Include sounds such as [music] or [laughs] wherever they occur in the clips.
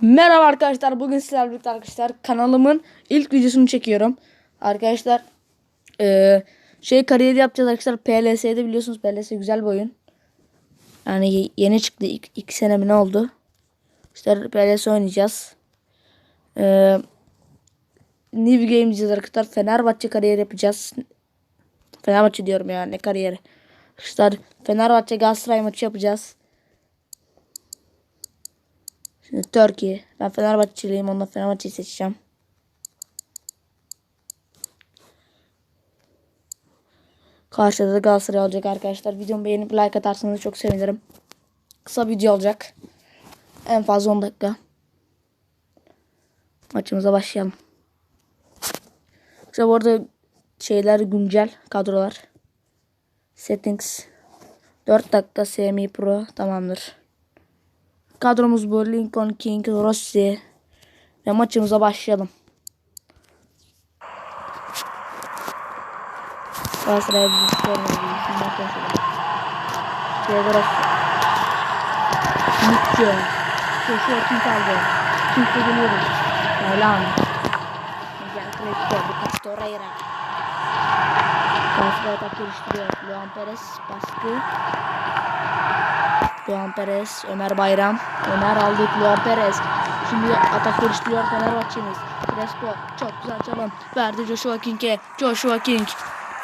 Merhaba arkadaşlar. Bugün sizlerle birlikte arkadaşlar kanalımın ilk videosunu çekiyorum. Arkadaşlar eee, şey kariyeri yapacağız arkadaşlar. PLS'de biliyorsunuz PLS güzel bir oyun. Yani ye- yeni çıktı. İki, iki sene mi ne oldu? İşte PLS oynayacağız. Eee New Game diyeceğiz arkadaşlar. Fenerbahçe kariyeri yapacağız. Fenerbahçe diyorum ya ne kariyeri. Arkadaşlar Fenerbahçe Galatasaray maçı yapacağız. Şimdi Türkiye. Ben Fenerbahçeliyim. Ondan Fenerbahçe'yi seçeceğim. Karşıda da Galatasaray olacak arkadaşlar. Videomu beğenip like atarsanız çok sevinirim. Kısa video olacak. En fazla 10 dakika. Maçımıza başlayalım. İşte bu arada şeyler güncel kadrolar. Settings 4 dakika semi pro tamamdır. Kadromuz bu. Lincoln King, Rossi. Ve maçımıza başlayalım. Galatasaray'a bir şey. Diego Rossi. Mitchell. Joshua King aldı. King'de geliyoruz. Milan. Miguel Crespo. Lucas Torreira. Galatasaray atak geliştiriyor. Luan Perez baskı. Luan Perez, Ömer Bayram. Ömer aldık Luan Perez. Şimdi atak geliştiriyor Fenerbahçe'miz. Crespo çok güzel çalım. Verdi Joshua King'e. Joshua King.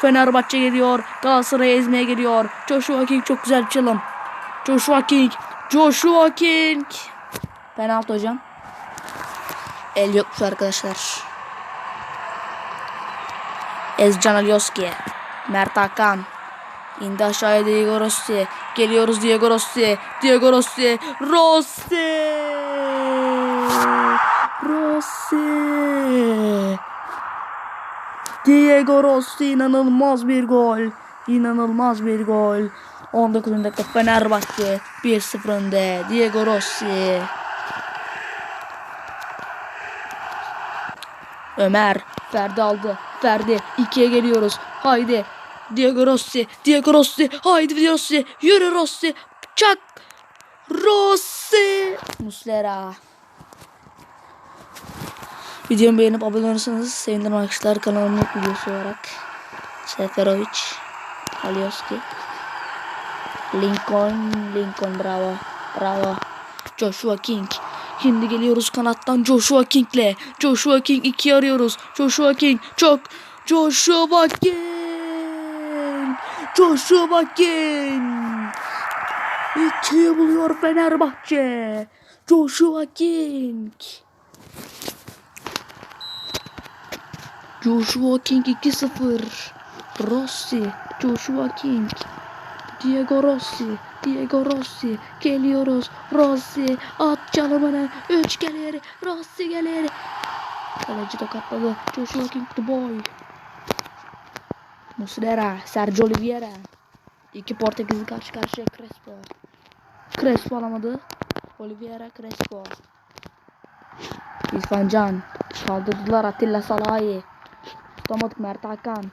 Fenerbahçe geliyor. Galatasaray'ı ezmeye geliyor. Joshua King çok güzel bir çalım. Joshua King. Joshua King. Penaltı hocam. El yokmuş arkadaşlar. Ezcan Alioski. Mert Hakan. İndi aşağıya Diego Rossi. Geliyoruz Diego Rossi. Diego Rossi. Rossi. Rossi. Diego Rossi inanılmaz bir gol. İnanılmaz bir gol. 19. dakika Fenerbahçe 1-0 önde. Diego Rossi. Ömer. Ferdi aldı. Ferdi. ikiye geliyoruz. Haydi. Diego Rossi. Diego Rossi. Haydi Rossi. Yürü Rossi. Çak. Rossi. Muslera. Videomu beğenip abone olursanız sevinirim arkadaşlar. Kanalımın videosu olarak. Seferovic. Alioski. Lincoln. Lincoln bravo. Bravo. Joshua King. Şimdi geliyoruz kanattan Joshua King'le. Joshua King 2 arıyoruz. Joshua King çok. Joshua King. Joshua King. 2'yi buluyor Fenerbahçe. Joshua King. Joshua King 2-0. Rossi. Joshua King. Diego Rossi. Diego Rossi. Geliyoruz. Rossi. At çalımını. 3 gelir. Rossi gelir. Kaleci tokatladı. Joshua King the boy. Muslera. Sergio Oliveira. İki Portekizli karşı karşıya Crespo. Crespo alamadı. Oliveira Crespo. İrfan Can. Kaldırdılar Atilla Salahi. Tutamadık Mert Hakan.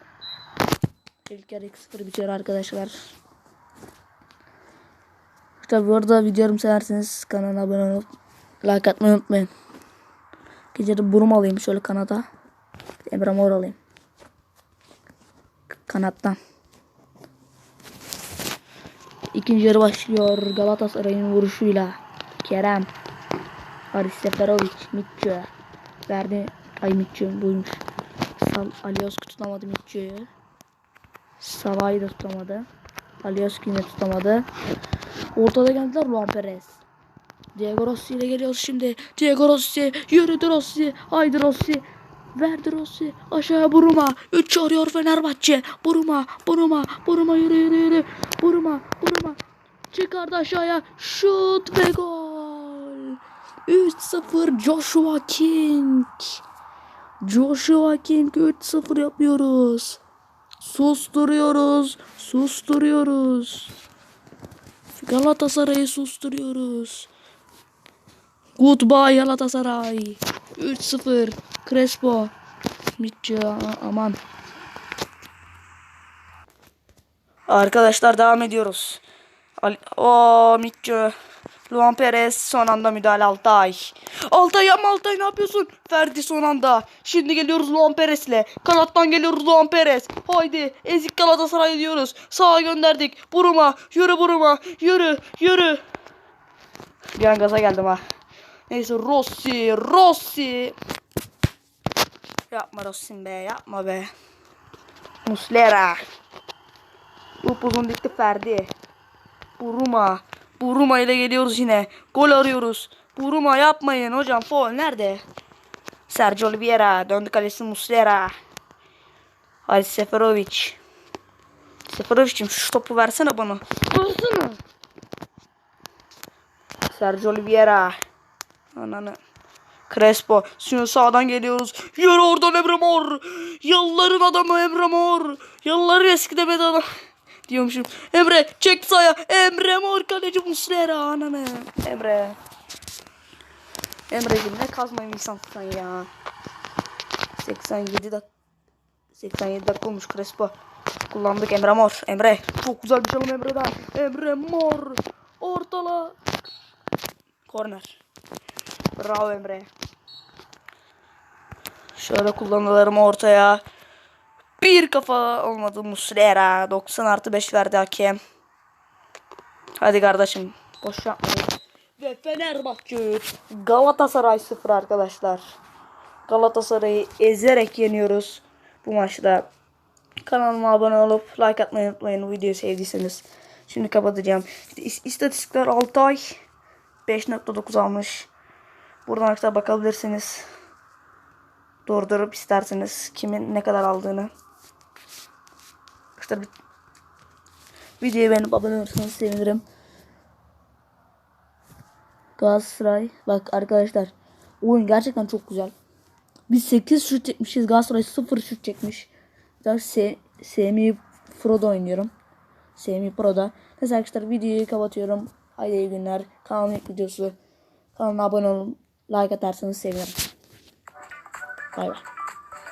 İlk yarı 2-0 bitiyor arkadaşlar. İşte bu arada videomu severseniz kanala abone olup like atmayı unutmayın. Gece de burum alayım şöyle kanada. Emre Mor alayım. Kanattan. İkinci yarı başlıyor Galatasaray'ın vuruşuyla. Kerem. Haris Seferovic. Mitçö. Verdi. Ay Mitçö buymuş. Sal Alioski tutamadı Mitçö'yü. Salah'ı da tutamadı. Alioski yine tutamadı. Ortada geldiler Luan Perez. Diego Rossi ile geliyoruz şimdi. Diego Rossi. Yürüdü Rossi. Haydi Rossi. Verdi Rossi. Aşağıya Buruma. 3 arıyor Fenerbahçe. Buruma. Buruma. Buruma yürü yürü yürü. Buruma. Buruma. Çıkardı aşağıya. Şut ve gol. 3-0 Joshua King. Joshua King 3-0 yapıyoruz. Susturuyoruz. Susturuyoruz. Galatasaray'ı susturuyoruz. Goodbye Galatasaray. 3-0. Crespo. Mitchell aman. Arkadaşlar devam ediyoruz. O Mitchell. Luan Perez son anda müdahale Altay. Altay yapma Altay ne yapıyorsun? Ferdi son anda. Şimdi geliyoruz Luan Perez'le. Kanattan geliyoruz Luan Perez. Haydi ezik Galatasaray diyoruz. Sağa gönderdik. Buruma yürü Buruma yürü yürü. Bir an gaza geldim ha. Neyse Rossi Rossi. Yapma Rossi'm be yapma be. Muslera. Upuzun dikti Ferdi. Buruma. Buruma ile geliyoruz yine. Gol arıyoruz. Buruma yapmayın hocam. Foul nerede? Sergio Oliveira. Döndü kalesi Muslera. Halis Seferovic. Seferovic'im şu topu versene bana. Versene. Sergio Oliveira. Ananı. Crespo. Şimdi sağdan geliyoruz. Yürü oradan Emre Mor. Yılların adamı Emre Mor. Yılların eski demedi adam. [laughs] Diyormuşum. Emre çek saya. Emre Mor kaleci Muslera. Ananı. Emre. Emre'cim ne kazmayı insan sen ya. 87 dak 87 dakika olmuş Crespo. Kullandık Emre Mor. Emre. Çok güzel bir çalım Emre'den. Emre Mor. Ortala. Korner. Bravo Emre. Şöyle kullanılarım ortaya. Bir kafa olmadı Muslera. 90 artı 5 verdi hakem. Hadi kardeşim. Boş yapmayın. Ve Fenerbahçe 3. Galatasaray 0 arkadaşlar. Galatasaray'ı ezerek yeniyoruz bu maçta. Kanalıma abone olup like atmayı unutmayın videoyu sevdiyseniz. Şimdi kapatacağım. İstatistikler 6 ay 5.9 almış. Buradan arkadaşlar bakabilirsiniz. Durdurup isterseniz kimin ne kadar aldığını. Arkadaşlar videoyu beğenip abone olursanız sevinirim. Galatasaray bak arkadaşlar oyun gerçekten çok güzel. Biz 8 şut çekmişiz. Galatasaray 0 şut çekmiş. Ben Se Semi Pro'da oynuyorum. Semi Pro'da. Neyse arkadaşlar videoyu kapatıyorum. Haydi iyi günler. Kanalın ilk videosu. Kanalıma abone olun. Like atarsanız sevinirim. Bay bay.